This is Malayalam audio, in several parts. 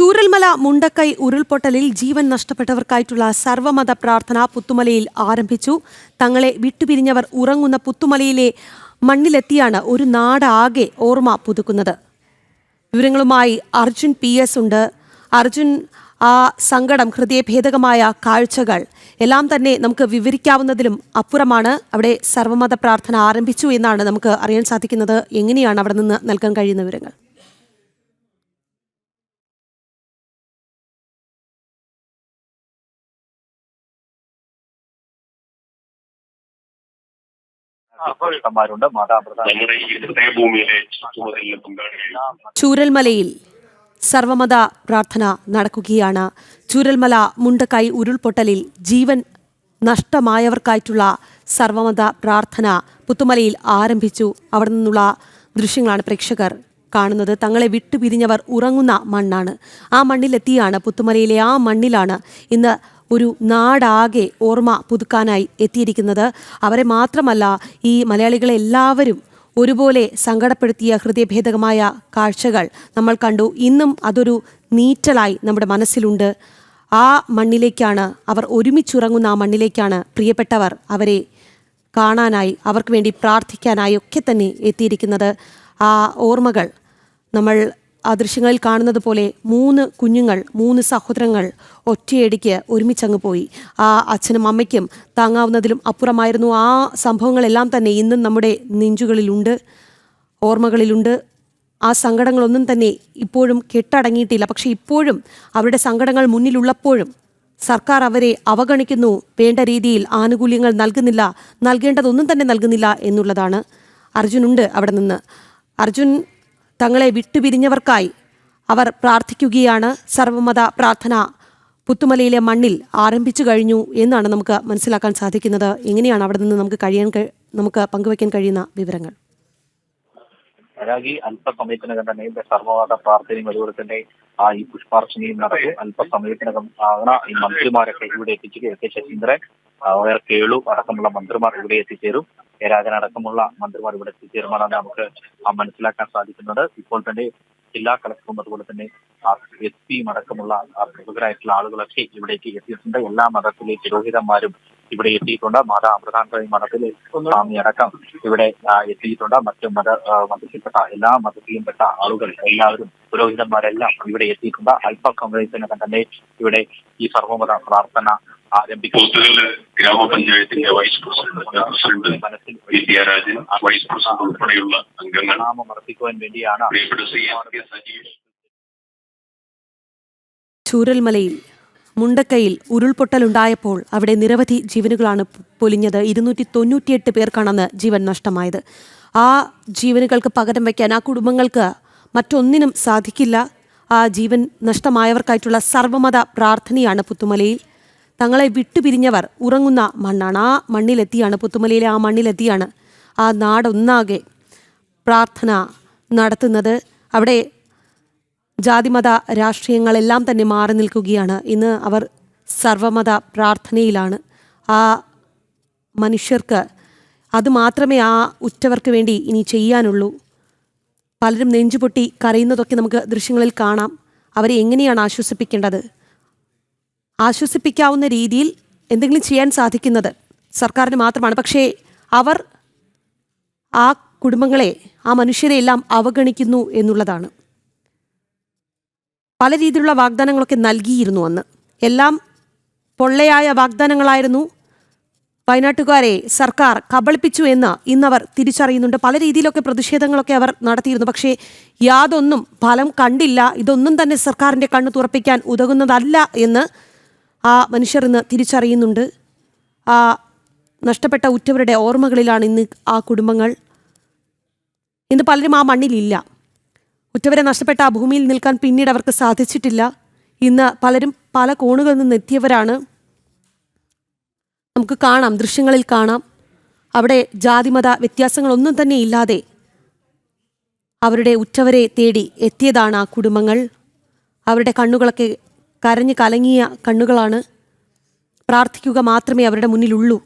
ചൂരൽമല മുണ്ടക്കൈ ഉരുൾപൊട്ടലിൽ ജീവൻ നഷ്ടപ്പെട്ടവർക്കായിട്ടുള്ള സർവമത പ്രാർത്ഥന പുത്തുമലയിൽ ആരംഭിച്ചു. തങ്ങളെ വിട്ടുപിരിഞ്ഞവർ ഉറങ്ങുന്ന പുത്തുമലയിലെ മണ്ണിലെത്തിയാണ് ഒരു നാടാകെ ഓർമ്മ പുതുക്കുന്നത്. വിവരങ്ങളുമായി അർജുൻ പി എസ് ഉണ്ട്. അർജുൻ ആ സങ്കടം ഹൃദയഭേദകമായ കാഴ്ചകൾ എല്ലാം തന്നെ നമുക്ക് വിവരിക്കാവുന്നതിലും അപ്പുറമാണ്. അവിടെ സർവമത പ്രാർത്ഥന ആരംഭിച്ചു എന്നാണ് നമുക്ക് അറിയാൻ സാധിക്കുന്നത്. എങ്ങനെയാണ് അവിടെ നിന്ന് നൽകാൻ കഴിയുന്ന വിവരങ്ങൾ? ചൂരൽമലയിൽ സർവമത പ്രാർത്ഥന നടക്കുകയാണ്. ചൂരൽമല മുണ്ടക്കൈ ഉരുൾപൊട്ടലിൽ ജീവൻ നഷ്ടമായവർക്കായിട്ടുള്ള സർവമത പ്രാർത്ഥന പുത്തുമലയിൽ ആരംഭിച്ചു. അവിടെ നിന്നുള്ള ദൃശ്യങ്ങളാണ് പ്രേക്ഷകർ കാണുന്നത്. തങ്ങളെ വിട്ടുപിരിഞ്ഞവർ ഉറങ്ങുന്ന മണ്ണാണ്. ആ മണ്ണിലെത്തിയാണ് പുത്തുമലയിലെ ആ മണ്ണിലാണ് ഇന്ന് ഒരു നാടാകെ ഓർമ്മ പുതുക്കാനായി എത്തിയിരിക്കുന്നത്. അവരെ മാത്രമല്ല ഈ മലയാളികളെ എല്ലാവരും ഒരുപോലെ സങ്കടപ്പെടുത്തിയ ഹൃദയഭേദകമായ കാഴ്ചകൾ നമ്മൾ കണ്ടു. ഇന്നും അതൊരു നീറ്റലായി നമ്മുടെ മനസ്സിലുണ്ട്. ആ മണ്ണിലേക്കാണ് അവർ ഒരുമിച്ചുറങ്ങുന്ന ആ മണ്ണിലേക്കാണ് പ്രിയപ്പെട്ടവർ അവരെ കാണാനായി അവർക്ക് വേണ്ടി പ്രാർത്ഥിക്കാനായി ഒക്കെ തന്നെ എത്തിയിരിക്കുന്നത്. ആ ഓർമ്മകൾ നമ്മൾ ആ ദൃശ്യങ്ങളിൽ കാണുന്നത് പോലെ മൂന്ന് കുഞ്ഞുങ്ങൾ മൂന്ന് സഹോദരങ്ങൾ ഒറ്റയടിക്ക് ഒരുമിച്ചങ്ങ് പോയി. ആ അച്ഛനും അമ്മയ്ക്കും താങ്ങാവുന്നതിലും അപ്പുറമായിരുന്നു ആ സംഭവങ്ങളെല്ലാം തന്നെ ഇന്നും നമ്മുടെ നെഞ്ചുകളിലുണ്ട് ഓർമ്മകളിലുണ്ട്. ആ സങ്കടങ്ങളൊന്നും തന്നെ ഇപ്പോഴും കെട്ടടങ്ങിയിട്ടില്ല. പക്ഷെ ഇപ്പോഴും അവരുടെ സങ്കടങ്ങൾ മുന്നിലുള്ളപ്പോഴും സർക്കാർ അവരെ അവഗണിക്കുന്നു. വേണ്ട രീതിയിൽ ആനുകൂല്യങ്ങൾ നൽകുന്നില്ല. നൽകേണ്ടതൊന്നും തന്നെ നൽകുന്നില്ല എന്നുള്ളതാണ്. അർജുനുണ്ട് അവിടെ നിന്ന്. അർജുൻ തങ്ങളെ വിട്ടുപിരിഞ്ഞവർക്കായി അവർ പ്രാർത്ഥിക്കുകയാണ് സർവമത പ്രാർത്ഥന. പുത്തുമലയിലെ മണ്ണിൽ ആരംഭിച്ചു കഴിഞ്ഞു എന്നാണ് നമുക്ക് മനസ്സിലാക്കാൻ സാധിക്കുന്നത്. എങ്ങനെയാണ് അവിടെ നിന്ന് നമുക്ക് കഴിയാൻ നമുക്ക് പങ്കുവയ്ക്കാൻ കഴിയുന്ന വിവരങ്ങൾ? രാഗി അല്പസമയത്തിനകം തന്നെ ഇവിടെ സർവവാദ പ്രാർത്ഥനയും അതുപോലെ തന്നെ ആ ഈ പുഷ്പാർച്ചനയും നടക്കും. അല്പസമയത്തിനകം ആണ് ഈ മന്ത്രിമാരൊക്കെ ഇവിടെ എത്തിച്ചു കെ ശശീന്ദ്രൻ കേളു അടക്കമുള്ള മന്ത്രിമാർ ഇവിടെ എത്തിച്ചേരും. കെ രാജൻ അടക്കമുള്ള മന്ത്രിമാർ ഇവിടെ എത്തിച്ചേരുമെന്നാണ് നമുക്ക് മനസ്സിലാക്കാൻ സാധിക്കുന്നത്. ഇപ്പോൾ തന്നെ ജില്ലാ കളക്ടറും അതുപോലെ തന്നെ എസ് പിയും അടക്കമുള്ള പ്രമുഖരായിട്ടുള്ള ആളുകളൊക്കെ ഇവിടേക്ക് എത്തിയിട്ടുണ്ട്. എല്ലാ മതത്തിലെ പുരോഹിതന്മാരും ഇവിടെ എത്തിയിട്ടുണ്ട്. മാതാ അമൃതാന്തരി മതത്തിലെ സ്വാമി അടക്കം ഇവിടെ എത്തിയിട്ടുണ്ട്. മറ്റു മത മതത്തിൽപ്പെട്ട എല്ലാ മതത്തിലും പെട്ട ആളുകൾ എല്ലാവരും പുരോഹിതന്മാരെല്ലാം ഇവിടെ എത്തിയിട്ടുണ്ട്. അല്പ കോൺഗ്രസിനകം തന്നെ ഇവിടെ ഈ സർവമത പ്രാർത്ഥന ആരംഭിക്കും ഗ്രാമപഞ്ചായത്തിന്റെ vice president Vidyarajan vice president ഉൾപ്പെടെയുള്ള അംഗങ്ങൾ. നാമമർപ്പിക്കുവാൻ വേണ്ടിയാണ് ചൂരൽമലയിൽ മുണ്ടക്കയിൽ ഉരുൾപൊട്ടലുണ്ടായപ്പോൾ അവിടെ നിരവധി ജീവനുകളാണ് പൊലിഞ്ഞത്. ഇരുന്നൂറ്റി തൊണ്ണൂറ്റിയെട്ട് പേർക്കാണെന്ന് ജീവൻ നഷ്ടമായത്. ആ ജീവനുകൾക്ക് പകരം വയ്ക്കാൻ ആ കുടുംബങ്ങൾക്ക് മറ്റൊന്നിനും സാധിക്കില്ല. ആ ജീവൻ നഷ്ടമായവർക്കായിട്ടുള്ള സർവമത പ്രാർത്ഥനയാണ് പുത്തുമലയിൽ. തങ്ങളെ വിട്ടുപിരിഞ്ഞവർ ഉറങ്ങുന്ന മണ്ണാണ്. ആ മണ്ണിലെത്തിയാണ് പുത്തുമലയിലെ ആ മണ്ണിലെത്തിയാണ് ആ നാടൊന്നാകെ പ്രാർത്ഥന നടത്തുന്നത്. അവിടെ ജാതിമത രാഷ്ട്രീയങ്ങളെല്ലാം തന്നെ മാറി നിൽക്കുകയാണ്. ഇന്ന് അവർ സർവമത പ്രാർത്ഥനയിലാണ്. ആ മനുഷ്യർക്ക് അതുമാത്രമേ ആ ഉറ്റവർക്ക് വേണ്ടി ഇനി ചെയ്യാനുള്ളൂ. പലരും നെഞ്ചുപൊട്ടി കരയുന്നതൊക്കെ നമുക്ക് ദൃശ്യങ്ങളിൽ കാണാം. അവരെ എങ്ങനെയാണ് ആശ്വസിപ്പിക്കേണ്ടത്? ആശ്വസിപ്പിക്കാവുന്ന രീതിയിൽ എന്തെങ്കിലും ചെയ്യാൻ സാധിക്കുന്നത് സർക്കാരിന് മാത്രമാണ്. പക്ഷേ അവർ ആ കുടുംബങ്ങളെ ആ മനുഷ്യരെ എല്ലാം അവഗണിക്കുന്നു എന്നുള്ളതാണ്. പല രീതിയിലുള്ള വാഗ്ദാനങ്ങളൊക്കെ നൽകിയിരുന്നു അന്ന്. എല്ലാം പൊള്ളയായ വാഗ്ദാനങ്ങളായിരുന്നു. വയനാട്ടുകാരെ സർക്കാർ കബളിപ്പിച്ചു എന്ന് ഇന്നവർ തിരിച്ചറിയുന്നുണ്ട്. പല രീതിയിലൊക്കെ പ്രതിഷേധങ്ങളൊക്കെ അവർ നടത്തിയിരുന്നു. പക്ഷേ യാതൊന്നും ഫലം കണ്ടില്ല. ഇതൊന്നും തന്നെ സർക്കാരിന്റെ കണ്ണ് തുറപ്പിക്കാൻ ഉതകുന്നതല്ല എന്ന് ആ മനുഷ്യർ ഇന്ന് തിരിച്ചറിയുന്നുണ്ട്. ആ നഷ്ടപ്പെട്ട ഉറ്റവരുടെ ഓർമ്മകളിലാണ് ഇന്ന് ആ കുടുംബങ്ങൾ. ഇന്ന് പലരും ആ മണ്ണിലില്ല. ഉറ്റവരെ നഷ്ടപ്പെട്ട ആ ഭൂമിയിൽ നിൽക്കാൻ പിന്നീട് അവർക്ക് സാധിച്ചിട്ടില്ല. ഇന്ന് പലരും പല കോണുകളിൽ നിന്ന് എത്തിയവരാണ്. നമുക്ക് കാണാം ദൃശ്യങ്ങളിൽ കാണാം. അവിടെ ജാതിമത വ്യത്യാസങ്ങളൊന്നും തന്നെ ഇല്ലാതെ അവരുടെ ഉറ്റവരെ തേടി എത്തിയതാണ് ആ കുടുംബങ്ങൾ. അവരുടെ കണ്ണുകളൊക്കെ കരഞ്ഞു കലങ്ങിയ കണ്ണുകളാണ് പ്രാർത്ഥിക്കുക മാത്രമേ അവരുടെ മുന്നിലുള്ളൂ.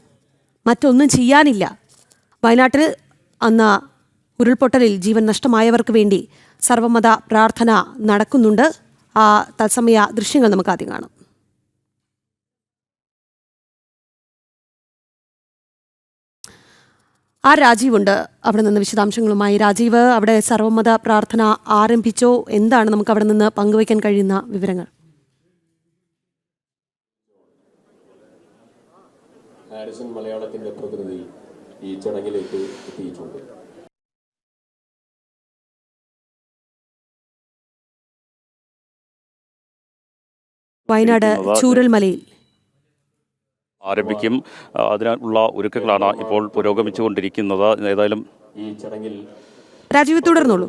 മറ്റൊന്നും ചെയ്യാനില്ല. വയനാട്ടിൽ അന്ന് ഉരുൾപൊട്ടലിൽ ജീവൻ നഷ്ടമായവർക്ക് വേണ്ടി സർവമത പ്രാർത്ഥന നടക്കുന്നുണ്ട്. ആ തത്സമയ ദൃശ്യങ്ങൾ നമുക്ക് ആദ്യം കാണാം. ആ രാജീവുണ്ട്. അവിടെ നിന്ന് വിശദാംശങ്ങളുമായി. രാജീവ് അവിടെ സർവമത പ്രാർത്ഥന ആരംഭിച്ചോ? എന്താണ് നമുക്ക് അവിടെ നിന്ന് പങ്കുവയ്ക്കാൻ കഴിയുന്ന വിവരങ്ങൾ? ഹാരിസൺ മലയാളത്തിന്റെ പ്രതിനിധി ഈ ചടങ്ങിലേക്ക് എത്തിയിട്ടുണ്ട്. വയനാട് ചൂരൽമലയിൽ. ആരംഭിക്കും. അതിനുള്ള ഒരുക്കങ്ങളാണ് ഇപ്പോൾ പുരോഗമിച്ചുകൊണ്ടിരിക്കുന്നത്. ഏതായാലും ഈ ചടങ്ങിൽ രാജീവ് തുടർന്നുള്ളൂ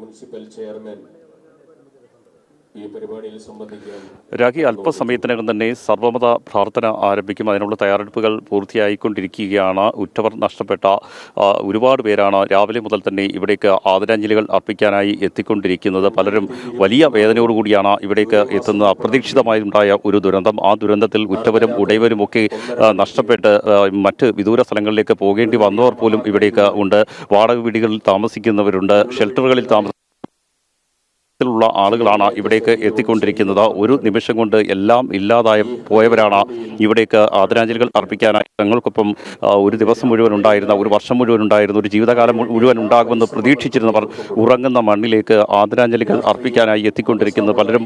മുനിസിപ്പൽ ചെയർമാൻ രാഖി അല്പസമയത്തിനകം തന്നെ സർവമത പ്രാർത്ഥന ആരംഭിക്കും. അതിനുള്ള തയ്യാറെടുപ്പുകൾ പൂർത്തിയായിക്കൊണ്ടിരിക്കുകയാണ്. ഉറ്റവർ നഷ്ടപ്പെട്ട ഒരുപാട് പേരാണ് രാവിലെ മുതൽ തന്നെ ഇവിടേക്ക് ആദരാഞ്ജലികൾ അർപ്പിക്കാനായി എത്തിക്കൊണ്ടിരിക്കുന്നത്. പലരും വലിയ വേദനയോടുകൂടിയാണ് ഇവിടേക്ക് എത്തുന്നത്. അപ്രതീക്ഷിതമായുണ്ടായ ഒരു ദുരന്തം. ആ ദുരന്തത്തിൽ ഉറ്റവരും ഉടയവരും ഒക്കെ നഷ്ടപ്പെട്ട് മറ്റ് വിദൂര സ്ഥലങ്ങളിലേക്ക് പോകേണ്ടി വന്നവർ പോലും ഇവിടേക്ക് ഉണ്ട്. വാടക വീടുകളിൽ താമസിക്കുന്നവരുണ്ട്. ഷെൽട്ടറുകളിൽ താമസ ത്തിലുള്ള ആളുകളാണ് ഇവിടേക്ക് എത്തിക്കൊണ്ടിരിക്കുന്നത്. ഒരു നിമിഷം കൊണ്ട് എല്ലാം ഇല്ലാതായ പോയവരാണ് ഇവിടേക്ക് ആദരാഞ്ജലികൾ അർപ്പിക്കാനായി. തങ്ങൾക്കൊപ്പം ഒരു ദിവസം മുഴുവൻ ഉണ്ടായിരുന്ന ഒരു വർഷം മുഴുവൻ ഉണ്ടായിരുന്ന ഒരു ജീവിതകാലം മുഴുവൻ ഉണ്ടാകുമെന്ന് പ്രതീക്ഷിച്ചിരുന്നവർ ഉറങ്ങുന്ന മണ്ണിലേക്ക് ആദരാഞ്ജലികൾ അർപ്പിക്കാനായി എത്തിക്കൊണ്ടിരിക്കുന്നത്. പലരും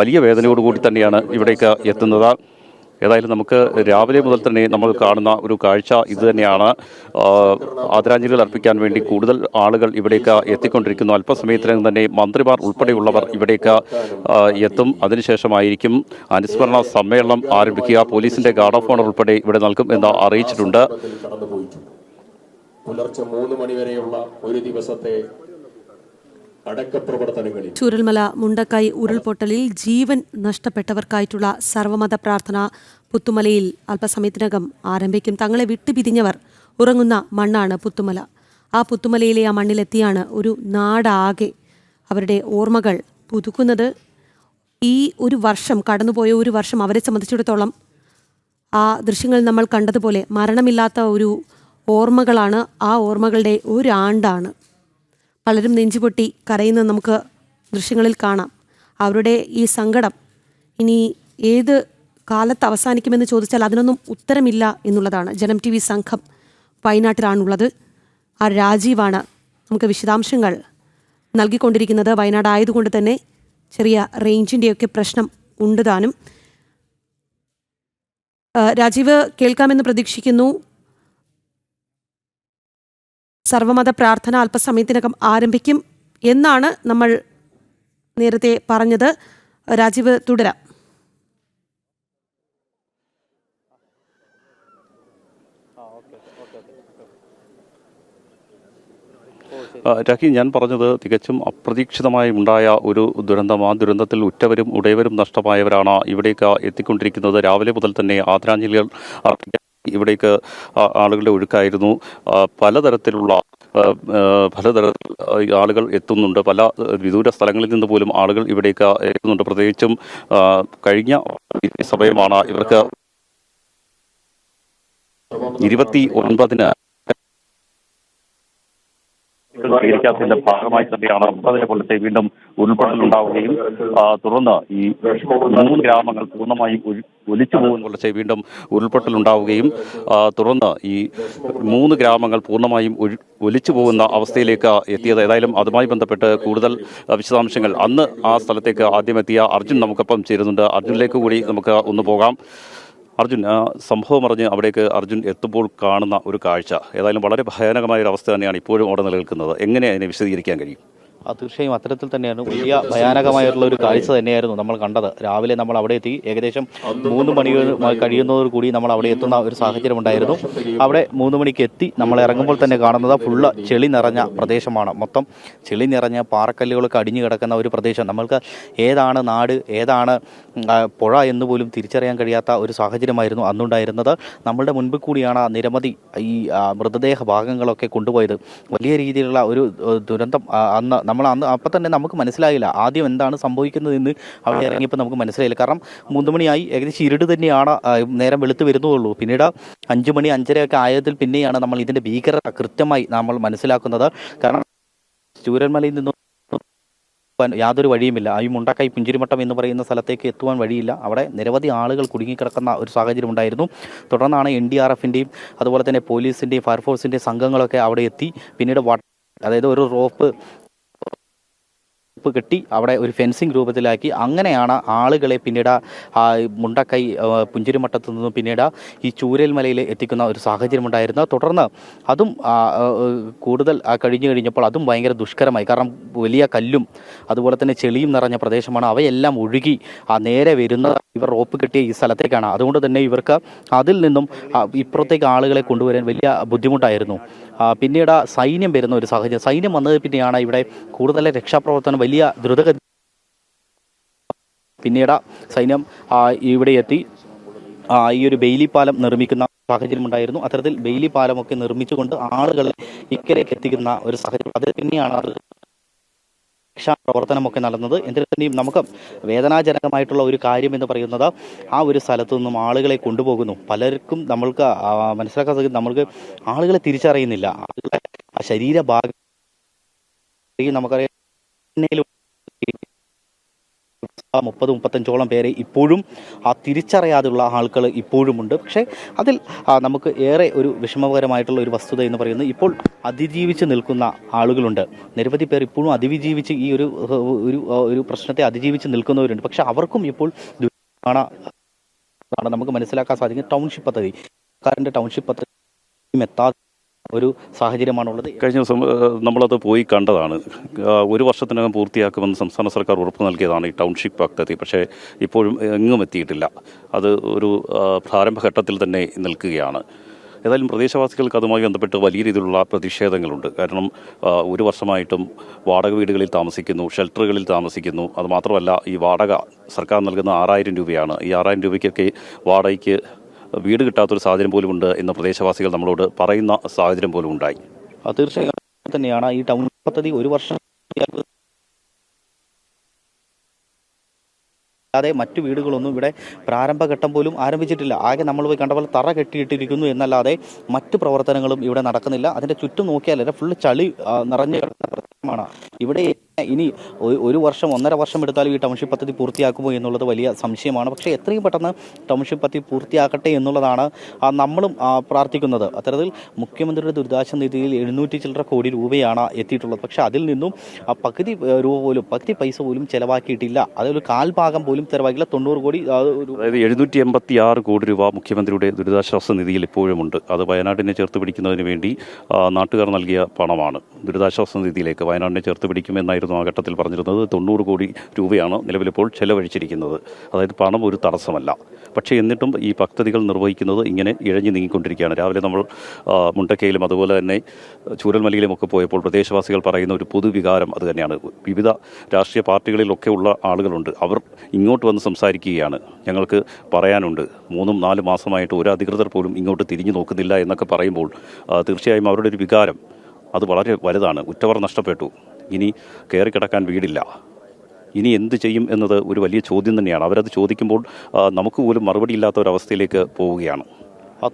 വലിയ വേദനയോടുകൂടി തന്നെയാണ് ഇവിടേക്ക് എത്തുന്നത്. ഏതായാലും നമുക്ക് രാവിലെ മുതൽ തന്നെ നമ്മൾ കാണുന്ന ഒരു കാഴ്ച ഇത് തന്നെയാണ്. ആദരാഞ്ജലികൾ അർപ്പിക്കാൻ വേണ്ടി കൂടുതൽ ആളുകൾ ഇവിടേക്ക് എത്തിക്കൊണ്ടിരിക്കുന്നു. അല്പസമയത്തിനകം തന്നെ മന്ത്രിമാർ ഉൾപ്പെടെയുള്ളവർ ഇവിടേക്ക് എത്തും. അതിനുശേഷമായിരിക്കും അനുസ്മരണ സമ്മേളനം ആരംഭിക്കുക. പോലീസിന്റെ ഗാർഡ് ഓഫ് ഓണർ ഉൾപ്പെടെ ഇവിടെ നൽകും എന്ന് അറിയിച്ചിട്ടുണ്ട്. പുലർച്ചെ മൂന്ന് മണിവരെയുള്ള ഒരു ദിവസത്തെ ചൂരൽമല മുണ്ടക്കൈ ഉരുൾപൊട്ടലിൽ ജീവൻ നഷ്ടപ്പെട്ടവർക്കായിട്ടുള്ള സർവമത പ്രാർത്ഥന പുത്തുമലയിൽ അല്പസമയത്തിനകം ആരംഭിക്കും. തങ്ങളെ വിട്ടുപിരിഞ്ഞവർ ഉറങ്ങുന്ന മണ്ണാണ് പുത്തുമല. ആ പുത്തുമലയിലെ ആ മണ്ണിലെത്തിയാണ് ഒരു നാടാകെ അവരുടെ ഓർമ്മകൾ പുതുക്കുന്നത്. ഈ ഒരു വർഷം കടന്നുപോയ ഒരു വർഷം അവരെ സംബന്ധിച്ചിടത്തോളം ആ ദൃശ്യങ്ങൾ നമ്മൾ കണ്ടതുപോലെ മരണമില്ലാത്ത ഒരു ഓർമ്മകളാണ്. ആ ഓർമ്മകളുടെ ഒരാണ്ടാണ് പലരും നെഞ്ചുപൊട്ടി കരയുന്ന നമുക്ക് ദൃശ്യങ്ങളിൽ കാണാം. അവരുടെ ഈ സങ്കടം ഇനി ഏത് കാലത്ത് അവസാനിക്കുമെന്ന് ചോദിച്ചാൽ അതിനൊന്നും ഉത്തരമില്ല എന്നുള്ളതാണ്. ജനം ടി വി സംഘം വയനാട്ടിലാണുള്ളത്. ആ രാജീവാണ് നമുക്ക് വിശദാംശങ്ങൾ നൽകിക്കൊണ്ടിരിക്കുന്നത്. വയനാട് ആയതുകൊണ്ട് തന്നെ ചെറിയ റേഞ്ചിന്റെയൊക്കെ പ്രശ്നം ഉണ്ട് താനും. രാജീവ് കേൾക്കാമെന്ന് പ്രതീക്ഷിക്കുന്നു. സർവമത പ്രാർത്ഥന അല്പസമയത്തിനകം ആരംഭിക്കും എന്നാണ് നമ്മൾ നേരത്തെ പറഞ്ഞത്. രാജീവ് തുടരാം. രാഖി ഞാൻ പറഞ്ഞത് തികച്ചും അപ്രതീക്ഷിതമായി ഉണ്ടായ ഒരു ദുരന്തം. ആ ദുരന്തത്തിൽ ഉറ്റവരും ഉടയവരും നഷ്ടമായവരാണ് ഇവിടേക്ക് എത്തിക്കൊണ്ടിരിക്കുന്നത്. രാവിലെ മുതൽ തന്നെ ആദരാഞ്ജലികൾ അർപ്പിക്കാൻ ഇവിടേക്ക് ആളുകളുടെ ഒഴുക്കായിരുന്നു. പലതരത്തിലുള്ള ഈ ആളുകൾ എത്തുന്നുണ്ട്. പല വിദൂര സ്ഥലങ്ങളിൽ നിന്ന് പോലും ആളുകൾ ഇവിടേക്ക് എത്തുന്നുണ്ട്. പ്രത്യേകിച്ചും കഴിഞ്ഞ സമയമാണ് ഇവർക്ക് ഇരുപത്തി ഒൻപതിന് സ്വീകരിക്കാത്തതിന്റെ ഭാഗമായി തന്നെയാണ് മുപ്പതിനെ കൊല്ലത്തെ വീണ്ടും ആ, തുടർന്ന് ഈ മൂന്ന് ഗ്രാമങ്ങൾ പൂർണമായും ഒലിച്ചു പോകുന്ന കൊല്ലത്തെ വീണ്ടും ആ, തുടർന്ന് ഈ മൂന്ന് ഗ്രാമങ്ങൾ പൂർണമായും ഒലിച്ചു പോകുന്ന അവസ്ഥയിലേക്ക് എത്തിയത്. ഏതായാലും അതുമായി ബന്ധപ്പെട്ട് കൂടുതൽ വിശദാംശങ്ങൾ അന്ന് ആ സ്ഥലത്തേക്ക് ആദ്യം എത്തിയ അർജുൻ നമുക്കൊപ്പം ചേരുന്നുണ്ട്. അർജുനിലേക്ക് കൂടി നമുക്ക് ഒന്ന് പോകാം. അർജുൻ ആ സംഭവം അറിഞ്ഞ് അവിടേക്ക് അർജുൻ എത്തുമ്പോൾ കാണുന്ന ഒരു കാഴ്ച ഏതായാലും വളരെ ഭയാനകമായ ഒരു അവസ്ഥ തന്നെയാണ് ഇപ്പോഴും അവിടെ നിലനിൽക്കുന്നത്. എങ്ങനെ അതിനെ വിശദീകരിക്കാൻ കഴിയും? തീർച്ചയായും അത്തരത്തിൽ തന്നെയാണ് വലിയ ഭയാനകമായിട്ടുള്ള ഒരു കാഴ്ച തന്നെയായിരുന്നു നമ്മൾ കണ്ടത്. രാവിലെ നമ്മൾ അവിടെ എത്തി. ഏകദേശം മൂന്ന് മണി കഴിയുന്നതോട് കൂടി നമ്മൾ അവിടെ എത്തുന്ന ഒരു സാഹചര്യം ഉണ്ടായിരുന്നു. അവിടെ മൂന്ന് മണിക്ക് എത്തി. നമ്മൾ ഇറങ്ങുമ്പോൾ തന്നെ കാണുന്നത് ഫുള്ള് ചെളി നിറഞ്ഞ പ്രദേശമാണ്. മൊത്തം ചെളി നിറഞ്ഞ പാറക്കല്ലുകളൊക്കെ അടിഞ്ഞു കിടക്കുന്ന ഒരു പ്രദേശം. നമ്മൾക്ക് ഏതാണ് നാട് ഏതാണ് പുഴ എന്ന് പോലും തിരിച്ചറിയാൻ കഴിയാത്ത ഒരു സാഹചര്യമായിരുന്നു അന്നുണ്ടായിരുന്നത്. നമ്മളുടെ മുൻപിൽ കൂടിയാണ് നിരവധി ഈ മൃതദേഹ ഭാഗങ്ങളൊക്കെ കൊണ്ടുപോയത്. വലിയ രീതിയിലുള്ള ഒരു ദുരന്തം അന്ന് നമ്മൾ അന്ന് അപ്പം തന്നെ നമുക്ക് മനസ്സിലായില്ല ആദ്യം എന്താണ് സംഭവിക്കുന്നതെന്ന് അവിടെ ഇറങ്ങിയപ്പോൾ നമുക്ക് മനസ്സിലായില്ല. കാരണം മൂന്ന് മണിയായി ഏകദേശം ഇരുട് തന്നെയാണ് നേരം വെളുത്ത് വരുന്നതുള്ളൂ പിന്നീട് അഞ്ച് മണി അഞ്ചരയൊക്കെ ആയതിൽ പിന്നെയാണ് നമ്മൾ ഇതിന്റെ ഭീകരത കൃത്യമായി നമ്മൾ മനസ്സിലാക്കുന്നത്. കാരണം ചൂരന്മലയിൽ നിന്നും യാതൊരു വഴിയുമില്ല. ഈ മുണ്ടക്കൈ പുഞ്ചിരിമട്ടം എന്ന് പറയുന്ന സ്ഥലത്തേക്ക് എത്തുവാൻ വഴിയില്ല. അവിടെ നിരവധി ആളുകൾ കുടുങ്ങിക്കിടക്കുന്ന ഒരു സാഹചര്യം ഉണ്ടായിരുന്നു. തുടർന്നാണ് എൻ ഡി ആർ എഫിന്റെയും അതുപോലെ തന്നെ പോലീസിന്റെയും ഫയർഫോഴ്സിന്റെയും സംഘങ്ങളൊക്കെ അവിടെ എത്തി. പിന്നീട് അതായത് ഒരു റോപ്പ് റോപ്പ് കെട്ടി അവിടെ ഒരു ഫെൻസിങ് രൂപത്തിലാക്കി. അങ്ങനെയാണ് ആളുകളെ പിന്നീട് മുണ്ടക്കൈ പുഞ്ചിരിമട്ടത്തു നിന്നും പിന്നീട് ഈ ചൂരൽമലയിൽ എത്തിക്കുന്ന ഒരു സാഹചര്യം ഉണ്ടായിരുന്നു തുടർന്ന് അതും കൂടുതൽ കഴിഞ്ഞു കഴിഞ്ഞപ്പോൾ അതും ഭയങ്കര ദുഷ്കരമായി. കാരണം വലിയ കല്ലും അതുപോലെ തന്നെ ചെളിയും നിറഞ്ഞ പ്രദേശമാണ്. അവയെല്ലാം ഒഴുകി ആ നേരെ വരുന്ന ഇവർ റോപ്പ് കെട്ടിയ ഈ സ്ഥലത്തേക്കാണ്. അതുകൊണ്ട് തന്നെ ഇവർക്ക് അതിൽ നിന്നും ഇപ്പുറത്തേക്ക് ആളുകളെ കൊണ്ടുവരാൻ വലിയ ബുദ്ധിമുട്ടായിരുന്നു. പിന്നീട് സൈന്യം വരുന്ന ഒരു സാഹചര്യം സൈന്യം വന്നത് പിന്നെയാണ് ഇവിടെ കൂടുതൽ രക്ഷാപ്രവർത്തനം വലിയ ദ്രുതഗതി പിന്നീട് സൈന്യം ഇവിടെ എത്തി. ഈ ഒരു ബെയിലി പാലം നിർമ്മിക്കുന്ന സാഹചര്യം ഉണ്ടായിരുന്നു. അത്തരത്തിൽ ബെയിലി പാലമൊക്കെ നിർമ്മിച്ചുകൊണ്ട് ആളുകളെ ഇക്കരയ്ക്ക് എത്തിക്കുന്ന ഒരു സാഹചര്യം അത് പിന്നെയാണ് അത് രക്ഷാപ്രവർത്തനമൊക്കെ നടന്നത്. എന്നിട്ട് തന്നെയും നമുക്ക് വേദനാജനകമായിട്ടുള്ള ഒരു കാര്യം എന്ന് പറയുന്നത് ആ ഒരു സ്ഥലത്തു നിന്നും ആളുകളെ കൊണ്ടുപോകുന്നു. പലർക്കും നമ്മൾക്ക് മനസ്സിലാക്കാൻ സാധിക്കും നമ്മൾക്ക് ആളുകളെ തിരിച്ചറിയുന്നില്ല. ആളുകളെ ശരീരഭാഗം നമുക്കറിയാം ചെന്നൈയിലും ആ മുപ്പത് മുപ്പത്തഞ്ചോളം പേരെ ഇപ്പോഴും ആ തിരിച്ചറിയാതുള്ള ആളുകൾ ഇപ്പോഴുമുണ്ട്. പക്ഷേ അതിൽ നമുക്ക് ഏറെ ഒരു വിഷമകരമായിട്ടുള്ള ഒരു വസ്തുത എന്ന് പറയുന്നത് ഇപ്പോൾ അതിജീവിച്ച് നിൽക്കുന്ന ആളുകളുണ്ട്. നിരവധി പേർ ഇപ്പോഴും അതിജീവിച്ച് ഈ ഒരു ഒരു ഒരു പ്രശ്നത്തെ അതിജീവിച്ച് നിൽക്കുന്നവരുണ്ട്. പക്ഷേ അവർക്കും ഇപ്പോൾ ദുരിതമാണ്. നമുക്ക് മനസ്സിലാക്കാൻ സാധിക്കും ടൗൺഷിപ്പ് പദ്ധതി. സർക്കാരിന്റെ ടൗൺഷിപ്പ് പദ്ധതി എത്താത്ത ഒരു സാഹചര്യമാണുള്ളത്. കഴിഞ്ഞ ദിവസം നമ്മളത് പോയി കണ്ടതാണ്. ഒരു വർഷത്തിനകം പൂർത്തിയാക്കുമെന്ന് സംസ്ഥാന സർക്കാർ ഉറപ്പ് നൽകിയതാണ് ഈ ടൗൺഷിപ്പ് പദ്ധതി. പക്ഷേ ഇപ്പോഴും എങ്ങും എത്തിയിട്ടില്ല. അത് ഒരു പ്രാരംഭഘട്ടത്തിൽ തന്നെ നിൽക്കുകയാണ്. ഏതായാലും പ്രദേശവാസികൾക്ക് അതുമായി ബന്ധപ്പെട്ട് വലിയ രീതിയിലുള്ള പ്രതിഷേധങ്ങളുണ്ട്. കാരണം ഒരു വർഷമായിട്ടും വാടക വീടുകളിൽ താമസിക്കുന്നു ഷെൽട്ടറുകളിൽ താമസിക്കുന്നു. അത് മാത്രമല്ല ഈ വാടക സർക്കാർ നൽകുന്ന ആറായിരം രൂപയാണ്. ഈ ആറായിരം രൂപയ്ക്കൊക്കെ വാടകയ്ക്ക് വീട് കിട്ടാത്തൊരു സാഹചര്യം പോലും ഉണ്ട് എന്ന് പ്രദേശവാസികൾ നമ്മളോട് പറയുന്ന സാഹചര്യം പോലും ഉണ്ടായി. തീർച്ചയായും തന്നെയാണ്. ഈ ടൗൺ പദ്ധതി ഒരു വർഷം അല്ലാതെ മറ്റു വീടുകളൊന്നും ഇവിടെ പ്രാരംഭഘട്ടം പോലും ആരംഭിച്ചിട്ടില്ല. ആകെ നമ്മൾ പോയി കണ്ട പോലെ തറ കെട്ടിയിട്ടിരിക്കുന്നു എന്നല്ലാതെ മറ്റു പ്രവർത്തനങ്ങളും ഇവിടെ നടക്കുന്നില്ല. അതിന്റെ ചുറ്റും നോക്കിയാൽ ഫുള്ള് ചളി നിറഞ്ഞ പ്രദേശമാണ്. ഇവിടെ ഇനി ഒരു വർഷം ഒന്നര വർഷം എടുത്താലും ഈ ടൗൺഷിപ്പ് പദ്ധതി പൂർത്തിയാക്കുമോ എന്നുള്ളത് വലിയ സംശയമാണ്. പക്ഷേ എത്രയും പെട്ടെന്ന് ടൗൺഷിപ്പ് പദ്ധതി പൂർത്തിയാക്കട്ടെ എന്നുള്ളതാണ് നമ്മളും പ്രാർത്ഥിക്കുന്നത്. അത്തരത്തിൽ മുഖ്യമന്ത്രിയുടെ ദുരിതാശ്വാസ നിധിയിൽ എഴുന്നൂറ്റി ചില്ലറ കോടി രൂപയാണ് എത്തിയിട്ടുള്ളത്. പക്ഷേ അതിൽ നിന്നും പകുതി രൂപ പോലും പകുതി പൈസ പോലും ചിലവാക്കിയിട്ടില്ല. അതൊരു കാൽഭാഗം പോലും ചെലവാക്കില്ല തൊണ്ണൂറ് കോടി അതായത് എഴുന്നൂറ്റി എൺപത്തി ആറ് കോടി രൂപ മുഖ്യമന്ത്രിയുടെ ദുരിതാശ്വാസ നിധിയിൽ ഇപ്പോഴുമുണ്ട് അത് വയനാടിനെ ചേർത്ത് പിടിക്കുന്നതിന് വേണ്ടി നാട്ടുകാർ നൽകിയ പണമാണ്. ദുരിതാശ്വാസ നിധിയിലേക്ക് വയനാടിനെ ചേർത്ത് പിടിക്കുമെന്നായിരുന്നു ആ ഘട്ടത്തിൽ പറഞ്ഞിരുന്നത് തൊണ്ണൂറ് കോടി രൂപയാണ് നിലവിലിപ്പോൾ ചെലവഴിച്ചിരിക്കുന്നത്. അതായത് പണം ഒരു തടസ്സമല്ല. പക്ഷേ എന്നിട്ടും ഈ പദ്ധതികൾ നിർവഹിക്കുന്നത് ഇങ്ങനെ ഇഴഞ്ഞു നീങ്ങിക്കൊണ്ടിരിക്കുകയാണ്. രാവിലെ നമ്മൾ മുണ്ടക്കയിലും അതുപോലെ തന്നെ ചൂരൽമലയിലുമൊക്കെ പോയപ്പോൾ പ്രദേശവാസികൾ പറയുന്ന ഒരു പൊതുവികാരം അത് തന്നെയാണ്. വിവിധ രാഷ്ട്രീയ പാർട്ടികളിലൊക്കെ ഉള്ള ആളുകളുണ്ട്. അവർ ഇങ്ങോട്ട് വന്ന് സംസാരിക്കുകയാണ്. ഞങ്ങൾക്ക് പറയാനുണ്ട്. മൂന്നും നാല് മാസമായിട്ട് ഒരു അധികൃതർ പോലും ഇങ്ങോട്ട് തിരിഞ്ഞു നോക്കുന്നില്ല എന്നൊക്കെ പറയുമ്പോൾ തീർച്ചയായും അവരുടെ ഒരു വികാരം അത് വളരെ വലുതാണ്. ഉറ്റവർ നഷ്ടപ്പെട്ടു. ഇനി കയറി കിടക്കാൻ വീടില്ല. ഇനി എന്ത് ചെയ്യും എന്നത് ഒരു വലിയ ചോദ്യം തന്നെയാണ്. അവരത് ചോദിക്കുമ്പോൾ നമുക്ക് പോലും മറുപടിയില്ലാത്ത ഒരവസ്ഥയിലേക്ക് പോവുകയാണ്.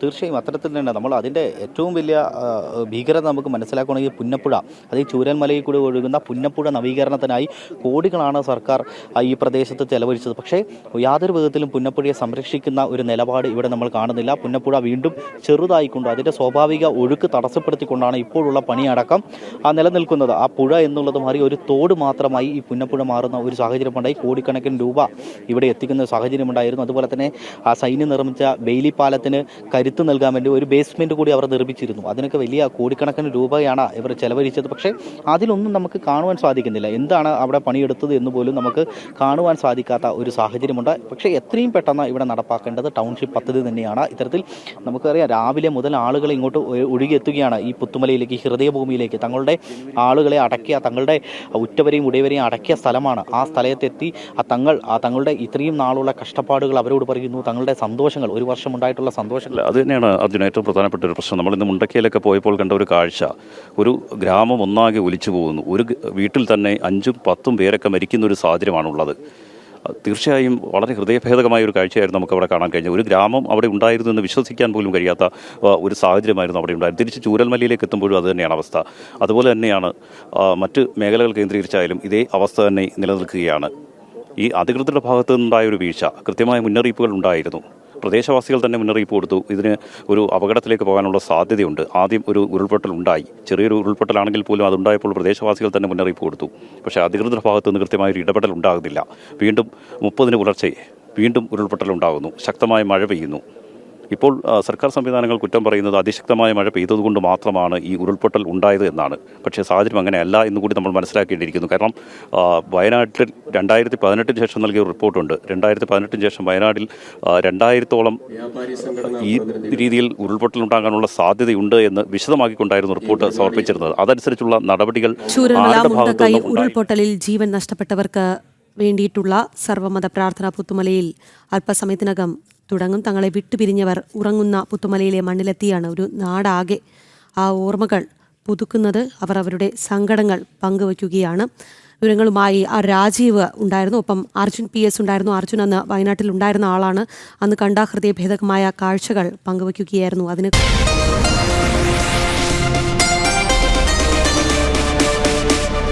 തീർച്ചയായും അത്തരത്തിൽ തന്നെ നമ്മൾ അതിന്റെ ഏറ്റവും വലിയ ഭീകരത നമുക്ക് മനസ്സിലാക്കുകയാണെങ്കിൽ പുന്നപ്പുഴ. അതായത് ചൂരന്മലയിൽ കൂടി ഒഴുകുന്ന പുന്നപ്പുഴ നവീകരണത്തിനായി കോടികളാണ് സർക്കാർ ഈ പ്രദേശത്ത് ചെലവഴിച്ചത്. പക്ഷേ യാതൊരു വിധത്തിലും പുന്നപ്പുഴയെ സംരക്ഷിക്കുന്ന ഒരു നിലപാട് ഇവിടെ നമ്മൾ കാണുന്നില്ല. പുന്നപ്പുഴ വീണ്ടും ചെറുതായിക്കൊണ്ട് അതിന്റെ സ്വാഭാവിക ഒഴുക്ക് തടസ്സപ്പെടുത്തിക്കൊണ്ടാണ് ഇപ്പോഴുള്ള പണിയടക്കം നിലനിൽക്കുന്നത്. ആ പുഴ എന്നുള്ളത് മാറി ഒരു തോട് മാത്രമായി ഈ പുന്നപ്പുഴ മാറുന്ന ഒരു സാഹചര്യമുണ്ടായി. കോടിക്കണക്കിന് രൂപ ഇവിടെ എത്തിക്കുന്ന സാഹചര്യമുണ്ടായിരുന്നു. അതുപോലെ തന്നെ ആ സൈന്യം നിർമ്മിച്ച ബെയിലി പാലത്തിന് കരുത്ത് നൽകാൻ വേണ്ടി ഒരു ബേസ്മെന്റ് കൂടി അവർ നിർമ്മിച്ചിരുന്നു. അതിനൊക്കെ വലിയ കോടിക്കണക്കിന് രൂപയാണ് ഇവർ ചെലവഴിച്ചത്. പക്ഷേ അതിലൊന്നും നമുക്ക് കാണുവാൻ സാധിക്കുന്നില്ല. എന്താണ് അവിടെ പണിയെടുത്തത് എന്ന് പോലും നമുക്ക് കാണുവാൻ സാധിക്കാത്ത ഒരു സാഹചര്യമുണ്ട്. പക്ഷേ എത്രയും പെട്ടെന്ന് ഇവിടെ നടപ്പാക്കേണ്ടത് ടൗൺഷിപ്പ് പദ്ധതി തന്നെയാണ്. ഇത്തരത്തിൽ നമുക്കറിയാം രാവിലെ മുതൽ ആളുകൾ ഇങ്ങോട്ട് ഒഴുകിയെത്തുകയാണ് ഈ പുത്തുമലയിലേക്ക് ഹൃദയഭൂമിയിലേക്ക്. തങ്ങളുടെ ആളുകളെ അടക്കിയ തങ്ങളുടെ ഉറ്റവരെയും ഉടയവരെയും അടക്കിയ സ്ഥലമാണ്. ആ സ്ഥലത്തെത്തി ആ തങ്ങൾ ആ തങ്ങളുടെ ഇത്രയും നാളുള്ള കഷ്ടപ്പാടുകൾ അവരോട് പറയുന്നു. തങ്ങളുടെ സന്തോഷങ്ങൾ ഒരു വർഷം ഉണ്ടായിട്ടുള്ള സന്തോഷങ്ങൾ അല്ല അത് തന്നെയാണ് അർജുന ഏറ്റവും പ്രധാനപ്പെട്ട ഒരു പ്രശ്നം. നമ്മൾ ഇന്ന് മുണ്ടക്കയിലൊക്കെ പോയപ്പോൾ കണ്ട ഒരു കാഴ്ച. ഒരു ഗ്രാമം ഒന്നാകെ ഒലിച്ചു പോകുന്നു. ഒരു വീട്ടിൽ തന്നെ അഞ്ചും പത്തും പേരൊക്കെ മരിക്കുന്ന ഒരു സാഹചര്യമാണുള്ളത്. തീർച്ചയായും വളരെ ഹൃദയഭേദകമായ ഒരു കാഴ്ചയായിരുന്നു നമുക്ക് അവിടെ കാണാൻ കഴിഞ്ഞത്. ഒരു ഗ്രാമം അവിടെ ഉണ്ടായിരുന്നു എന്ന് വിശ്വസിക്കാൻ പോലും കഴിയാത്ത ഒരു സാഹചര്യമായിരുന്നു അവിടെ ഉണ്ടായത്. തിരിച്ച് ചൂരൽമലയിലേക്ക് എത്തുമ്പോഴും അത് തന്നെയാണ് അവസ്ഥ. അതുപോലെ തന്നെയാണ് മറ്റ് മേഖലകൾ കേന്ദ്രീകരിച്ചായാലും ഇതേ അവസ്ഥ തന്നെ നിലനിൽക്കുകയാണ്. ഈ അധികൃതരുടെ ഭാഗത്തു നിന്നുണ്ടായ ഒരു വീഴ്ച കൃത്യമായ മുന്നറിയിപ്പുകൾ ഉണ്ടായിരുന്നു. പ്രദേശവാസികൾ തന്നെ മുന്നറിയിപ്പ് കൊടുത്തു. ഇതിന് ഒരു അപകടത്തിലേക്ക് പോകാനുള്ള സാധ്യതയുണ്ട്. ആദ്യം ഒരു ഉരുൾപൊട്ടൽ ഉണ്ടായി. ചെറിയൊരു ഉരുൾപൊട്ടലാണെങ്കിൽ പോലും അതുണ്ടായപ്പോൾ പ്രദേശവാസികൾ തന്നെ മുന്നറിയിപ്പ് കൊടുത്തു. പക്ഷേ അധികൃതരുടെ ഭാഗത്തു നിന്ന് കൃത്യമായ ഒരു ഇടപെടൽ ഉണ്ടാകുന്നില്ല. വീണ്ടും മുപ്പതിന് പുലർച്ചെ വീണ്ടും ഉരുൾപൊട്ടൽ ഉണ്ടാകുന്നു. ശക്തമായ മഴ പെയ്യുന്നു. ഇപ്പോൾ സർക്കാർ സംവിധാനങ്ങൾ കുറ്റം പറയുന്നത് അതിശക്തമായ മഴ പെയ്തതുകൊണ്ട് മാത്രമാണ് ഈ ഉരുൾപൊട്ടൽ ഉണ്ടായത് എന്നാണ്. പക്ഷേ സാഹചര്യം അങ്ങനെയല്ല എന്ന് കൂടി നമ്മൾ മനസ്സിലാക്കേണ്ടിയിരിക്കുന്നു. കാരണം വയനാട്ടിൽ രണ്ടായിരത്തി പതിനെട്ടിന് ശേഷം നൽകിയ റിപ്പോർട്ടുണ്ട്. രണ്ടായിരത്തി പതിനെട്ടിന് ശേഷം വയനാട്ടിൽ രണ്ടായിരത്തോളം ഈ രീതിയിൽ ഉരുൾപൊട്ടൽ ഉണ്ടാകാനുള്ള സാധ്യതയുണ്ട് എന്ന് വിശദമാക്കിക്കൊണ്ടായിരുന്നു റിപ്പോർട്ട് സമർപ്പിച്ചിരുന്നത്. അതനുസരിച്ചുള്ള നടപടികൾ? ഉരുൾപൊട്ടലിൽ ജീവൻ നഷ്ടപ്പെട്ടവർക്ക് വേണ്ടിയിട്ടുള്ള സർവമത പ്രാർത്ഥന പുത്തുമലയിൽ അല്പസമയത്തിനകം തുടങ്ങും. തങ്ങളെ വിട്ടുപിരിഞ്ഞവർ ഉറങ്ങുന്ന പുത്തുമലയിലെ മണ്ണിലെത്തിയാണ് ഒരു നാടാകെ ആ ഓർമ്മകൾ പുതുക്കുന്നത്. അവർ അവരുടെ സങ്കടങ്ങൾ പങ്കുവയ്ക്കുകയാണ്. വിവരങ്ങളുമായി ആ രാജീവ് ഉണ്ടായിരുന്നു. ഒപ്പം അർജുൻ പി എസ് ഉണ്ടായിരുന്നു. അർജുൻ അന്ന് വയനാട്ടിൽ ഉണ്ടായിരുന്ന ആളാണ്. അന്ന് കണ്ട ഹൃദയഭേദകമായ കാഴ്ചകൾ പങ്കുവയ്ക്കുകയായിരുന്നു. അതിന്